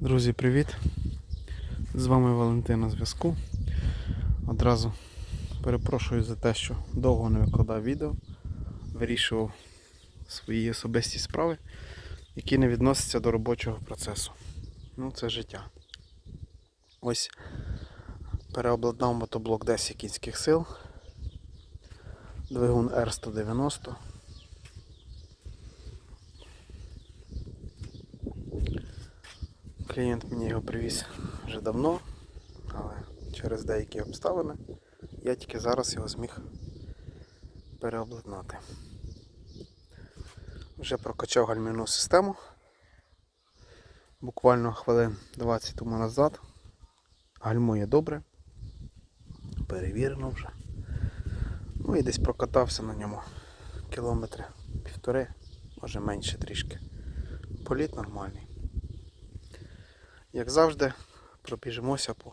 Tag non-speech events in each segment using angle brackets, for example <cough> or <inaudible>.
Друзі, привіт! З вами Валентин на зв'язку. Одразу перепрошую за те, що довго не викладав відео. Вирішував свої особисті справи, які не відносяться до робочого процесу. Ну, це життя. Ось переобладнав мотоблок 10 кінських сил. Двигун R190. Клієнт мені його привіз вже давно, але через деякі обставини я тільки зараз його зміг переобладнати. Вже прокачав гальмівну систему. Буквально хвилин 20 тому назад. Гальмує добре. Перевірено вже. Ну і десь прокатався на ньому кілометри півтори, може менше трішки. Політ нормальний. Як завжди, пробіжимося по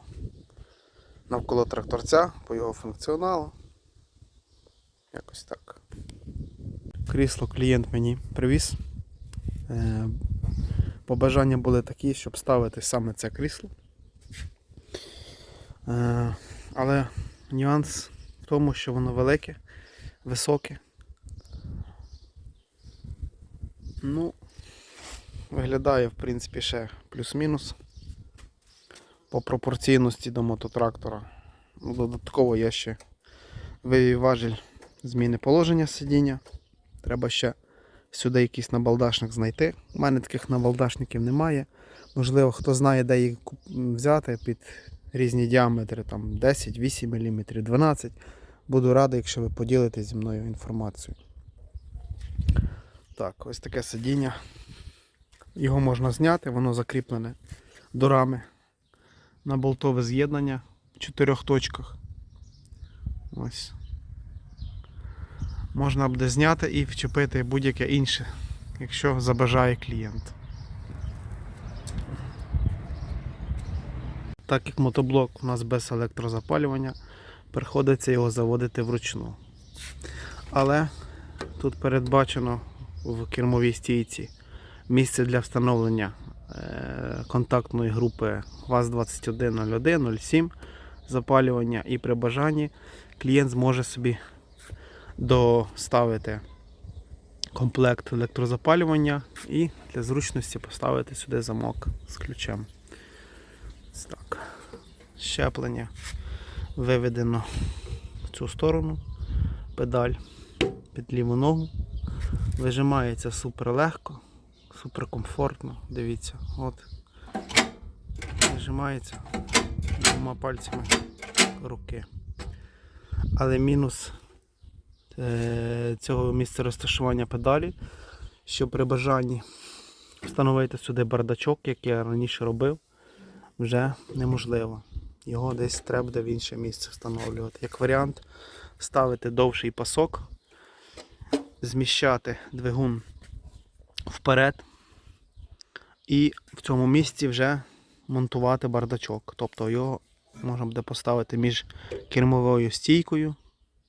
навколо тракторця, по його функціоналу. Якось так. Крісло клієнт мені привіз. Е, Побажання були такі, щоб ставити саме це крісло. Е, Але нюанс в тому, що воно велике, високе. Ну, виглядає, в принципі, ще плюс-мінус по пропорційності до мототрактора. Ну, Додатково я ще вивів важіль зміни положення сидіння. Треба ще сюди якийсь набалдашник знайти. У мене таких набалдашників немає. Можливо, хто знає, де їх взяти під різні діаметри, там 10, 8 мм, 12 Буду радий, якщо ви поділитесь зі мною інформацією. Так, ось таке сидіння. Його можна зняти, воно закріплене до рами на болтове з'єднання в чотирьох точках. Ось. Можна буде зняти і вчепити будь-яке інше, якщо забажає клієнт. Так як мотоблок у нас без електрозапалювання, приходиться його заводити вручну. Але тут передбачено в кермовій стійці місце для встановлення контактної групи ВАЗ-2101-07 запалювання і при бажанні клієнт зможе собі доставити комплект електрозапалювання і для зручності поставити сюди замок з ключем. Так. Щеплення виведено в цю сторону, педаль під ліву ногу. Вижимається супер легко, супер комфортно. Дивіться, от. Вижимається двома пальцями руки. Але мінус е, цього місця розташування педалі, що при бажанні встановити сюди бардачок, як я раніше робив, вже неможливо. Його десь треба буде в інше місце встановлювати. Як варіант, ставити довший пасок, зміщати двигун вперед і в цьому місці вже монтувати бардачок. Тобто його можна буде поставити між кермовою стійкою.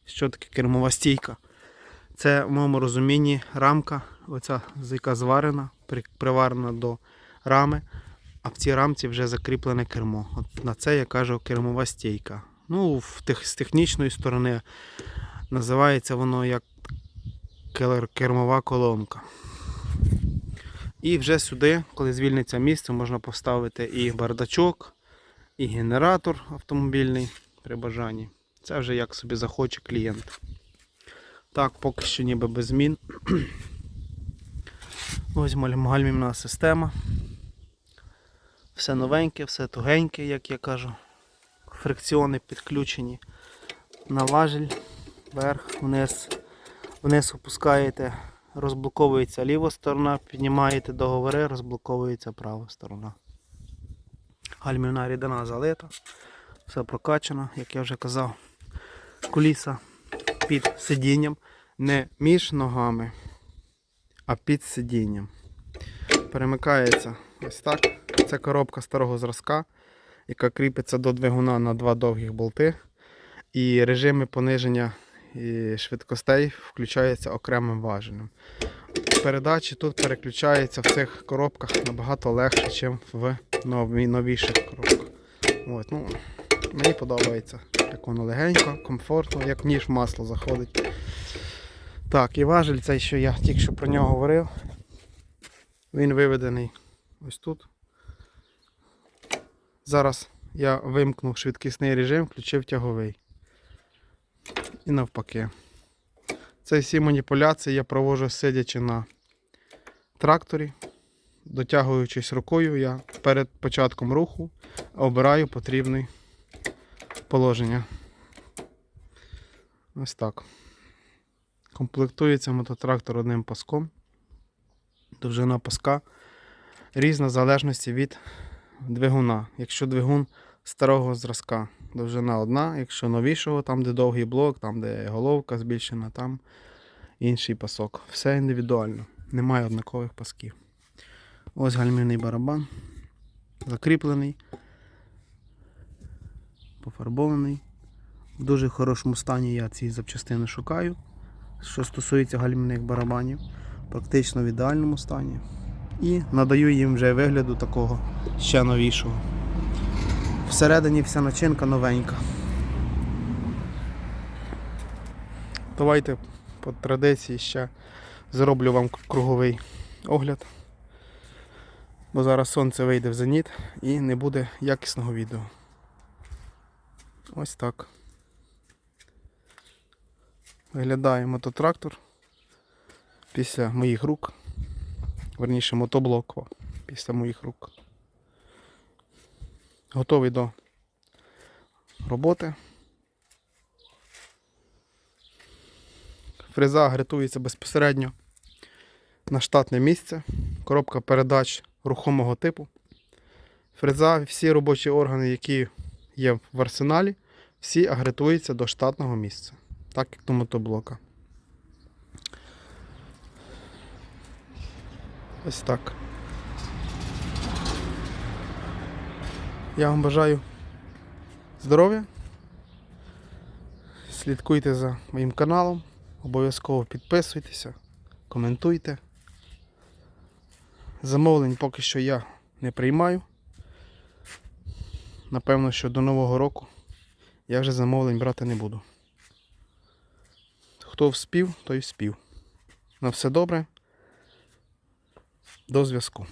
Що таке кермова стійка? Це в моєму розумінні рамка, оця яка зварена, приварена до рами, а в цій рамці вже закріплене кермо. От на це я кажу кермова стійка. Ну, в тех, з технічної сторони називається воно як кермова колонка. І вже сюди, коли звільниться місце, можна поставити і бардачок, і генератор автомобільний при бажанні. Це вже як собі захоче клієнт. Так, поки що ніби без змін. <clears throat> Ось маль- гальмівна система. Все новеньке, все тугеньке, як я кажу. Фрикціони підключені на важіль, вверх, вниз. Вниз опускаєте, розблоковується ліва сторона, піднімаєте договори, розблоковується права сторона. Гальмівна рідина залита, все прокачано, як я вже казав. Куліса під сидінням, не між ногами, а під сидінням. Перемикається ось так. Це коробка старого зразка, яка кріпиться до двигуна на два довгих болти. І режими пониження і швидкостей включаються окремим важелем. Передачі тут переключаються в цих коробках набагато легше, ніж в нові, новіших коробках. От, ну, мені подобається, як воно легенько, комфортно, як ніж в масло заходить. Так, і важель цей, що я тільки що про нього говорив. Він виведений ось тут. Зараз я вимкнув швидкісний режим, включив тяговий. І навпаки. Це всі маніпуляції я проводжу сидячи на тракторі, дотягуючись рукою, я перед початком руху обираю потрібне положення. Ось так. Комплектується мототрактор одним паском. Довжина паска різна в залежності від двигуна. Якщо двигун старого зразка, довжина одна, якщо новішого, там де довгий блок, там де головка збільшена, там інший пасок. Все індивідуально. Немає однакових пасків. Ось гальмівний барабан. Закріплений. Пофарбований. В дуже хорошому стані я ці запчастини шукаю. Що стосується гальмівних барабанів, практично в ідеальному стані. І надаю їм вже вигляду такого ще новішого. Всередині вся начинка новенька. Давайте по традиції ще зроблю вам круговий огляд. Бо зараз сонце вийде в зеніт і не буде якісного відео. Ось так. Виглядає мототрактор після моїх рук. Верніше мотоблок після моїх рук. Готовий до роботи. Фреза гритується безпосередньо на штатне місце. Коробка передач рухомого типу. Фреза, всі робочі органи, які є в арсеналі, всі агретуються до штатного місця. Так як до мотоблока. Ось так. Я вам бажаю здоров'я. Слідкуйте за моїм каналом. Обов'язково підписуйтеся, коментуйте. Замовлень поки що я не приймаю. Напевно, що до Нового року я вже замовлень брати не буду. Хто вспів, той вспів. На все добре. До зв'язку.